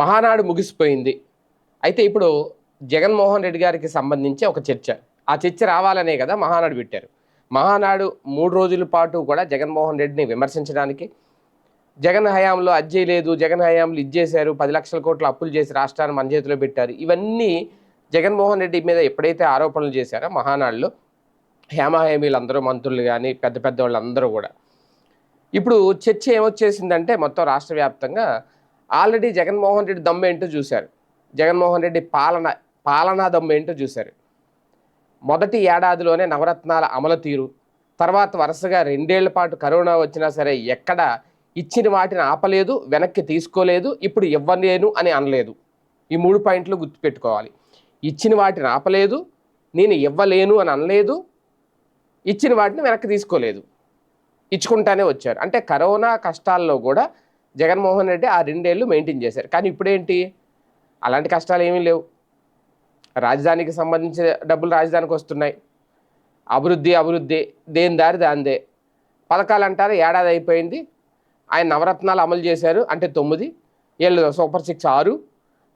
మహానాడు ముగిసిపోయింది. అయితే ఇప్పుడు జగన్మోహన్ రెడ్డి గారికి సంబంధించి ఒక చర్చ. ఆ చర్చ రావాలనే కదా మహానాడు పెట్టారు. మహానాడు మూడు రోజుల పాటు కూడా జగన్మోహన్ రెడ్డిని విమర్శించడానికి జగన్ హయాంలో అది చేయలేదు జగన్ హయాంలో ఇది చేశారు పది లక్షల కోట్ల అప్పులు చేసి రాష్ట్రాన్ని మన చేతిలో పెట్టారు. ఇవన్నీ జగన్మోహన్ రెడ్డి మీద ఎప్పుడైతే ఆరోపణలు చేశారో మహానాడులో హేమహేమీలందరూ మంత్రులు కానీ పెద్ద పెద్ద వాళ్ళందరూ కూడా. ఇప్పుడు చర్చ ఏమొచ్చేసిందంటే మొత్తం రాష్ట్ర వ్యాప్తంగా ఆల్రెడీ జగన్మోహన్ రెడ్డి దమ్ము ఏంటో చూశారు. జగన్మోహన్ రెడ్డి పాలన పాలనా దమ్ము ఏంటో చూశారు. మొదటి ఏడాదిలోనే నవరత్నాల అమలు తీరు తర్వాత వరుసగా రెండేళ్ళ పాటు కరోనా వచ్చినా సరే ఎక్కడ ఇచ్చిన వాటిని ఆపలేదు వెనక్కి తీసుకోలేదు ఇప్పుడు ఇవ్వలేను అని అనలేదు. ఈ మూడు పాయింట్లు గుర్తుపెట్టుకోవాలి. ఇచ్చిన వాటిని ఆపలేదు నేను ఇవ్వలేను అని అనలేదు ఇచ్చిన వాటిని వెనక్కి తీసుకోలేదు. ఇచ్చుకుంటానే వచ్చారు. అంటే కరోనా కష్టాల్లో కూడా జగన్మోహన్ రెడ్డి ఆ రెండేళ్ళు మెయింటైన్ చేశారు. కానీ ఇప్పుడేంటి? అలాంటి కష్టాలు ఏమీ లేవు. రాజధానికి సంబంధించిన డబ్బులు రాజధానికి వస్తున్నాయి. అభివృద్ధి అభివృద్ధి దేని దారి దాందే. పథకాలు అంటారు ఏడాది అయిపోయింది. ఆయన నవరత్నాలు అమలు చేశారు. అంటే తొమ్మిది ఏళ్ళు సూపర్ సిక్స్ ఆరు.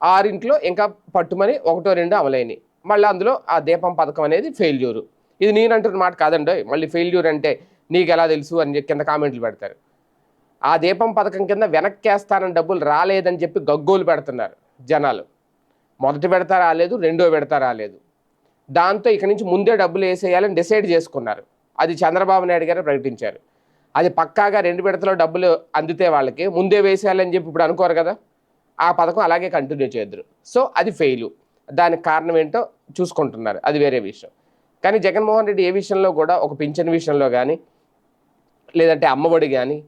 ఆరింట్లో ఇంకా పట్టుమని ఒకటో రెండు అమలైనవి మళ్ళీ అందులో ఆ దీపం పథకం అనేది ఫెయిల్యూరు ఇది నేను అంటున్న మాట కాదండి మళ్ళీ ఫెయిల్యూర్ అంటే నీకు ఎలా తెలుసు అని చెప్పి కింద కామెంట్లు పెడతారు. ఆ దీపం పథకం కింద వెనక్కేస్తానని డబ్బులు రాలేదని చెప్పి గగ్గోలు పెడుతున్నారు జనాలు. మొదటి పెడతా రాలేదు రెండో పెడతా రాలేదు. దాంతో ఇక నుంచి ముందే డబ్బులు వేసేయాలని డిసైడ్ చేసుకున్నారు. అది చంద్రబాబు నాయుడు గారు ప్రకటించారు. అది పక్కాగా రెండు విడతలో డబ్బులు అందితే వాళ్ళకి ముందే వేసేయాలని చెప్పి ఇప్పుడు అనుకోరు కదా? ఆ పథకం అలాగే కంటిన్యూ చేద్దరు సో అది ఫెయిలు. దానికి కారణం ఏంటో చూసుకుంటున్నారు. అది వేరే విషయం. కానీ జగన్మోహన్ రెడ్డి ఏ విషయంలో కూడా ఒక పింఛన్ విషయంలో కానీ లేదంటే అమ్మఒడి కానీ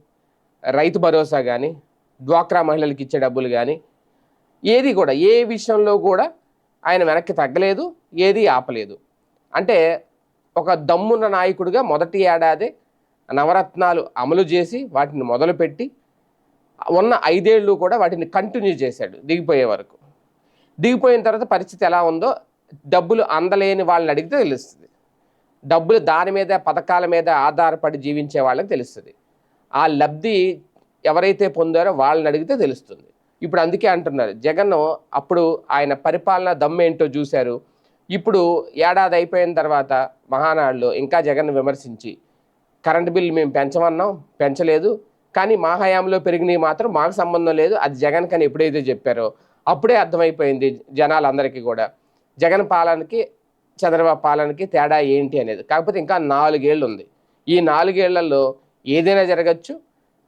రైతు భరోసా కానీ డ్వాక్రా మహిళలకు ఇచ్చే డబ్బులు కానీ ఏది కూడా ఏ విషయంలో కూడా ఆయన వెనక్కి తగ్గలేదు ఏది ఆపలేదు. అంటే ఒక దమ్మున్న నాయకుడిగా మొదటి ఏడాది నవరత్నాలు అమలు చేసి వాటిని మొదలుపెట్టి ఉన్న ఐదేళ్ళు కూడా వాటిని కంటిన్యూ చేశాడు దిగిపోయే వరకు. దిగిపోయిన తర్వాత పరిస్థితి ఎలా ఉందో డబ్బులు అందలేని వాళ్ళని అడిగితే తెలుస్తుంది. డబ్బులు దాని మీద పథకాల మీద ఆధారపడి జీవించే వాళ్ళని తెలుస్తుంది. ఆ లబ్ధి ఎవరైతే పొందారో వాళ్ళని అడిగితే తెలుస్తుంది. ఇప్పుడు అందుకే అంటున్నారు జగన్ అప్పుడు ఆయన పరిపాలన దమ్మేంటో చూశారు. ఇప్పుడు ఏడాది అయిపోయిన తర్వాత మహానాడులో ఇంకా జగన్ విమర్శించి కరెంటు బిల్లు మేము పెంచమన్నాం పెంచలేదు కానీ మా హయాంలో పెరిగినవి మాత్రం మాకు సంబంధం లేదు అది జగన్ కని ఎప్పుడైతే చెప్పారో అప్పుడే అర్థమైపోయింది జనాలందరికీ కూడా. జగన్ పాలనకి చంద్రబాబు పాలనకి తేడా ఏంటి అనేది. కాకపోతే ఇంకా నాలుగేళ్ళు ఉంది. ఈ నాలుగేళ్ళలో ఏదైనా జరగచ్చు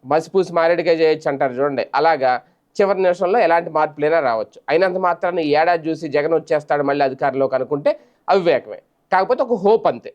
మసిపూసి మారేడుగా చేయొచ్చు అంటారు చూడండి. అలాగా చివరి నిమిషంలో ఎలాంటి మార్పులైనా రావచ్చు. అయినంత మాత్రాన్ని ఏడాది చూసి జగన్ వచ్చేస్తాడు మళ్ళీ అధికారంలోకి అనుకుంటే అవివేకమే. కాకపోతే ఒక హోప్ అంతే.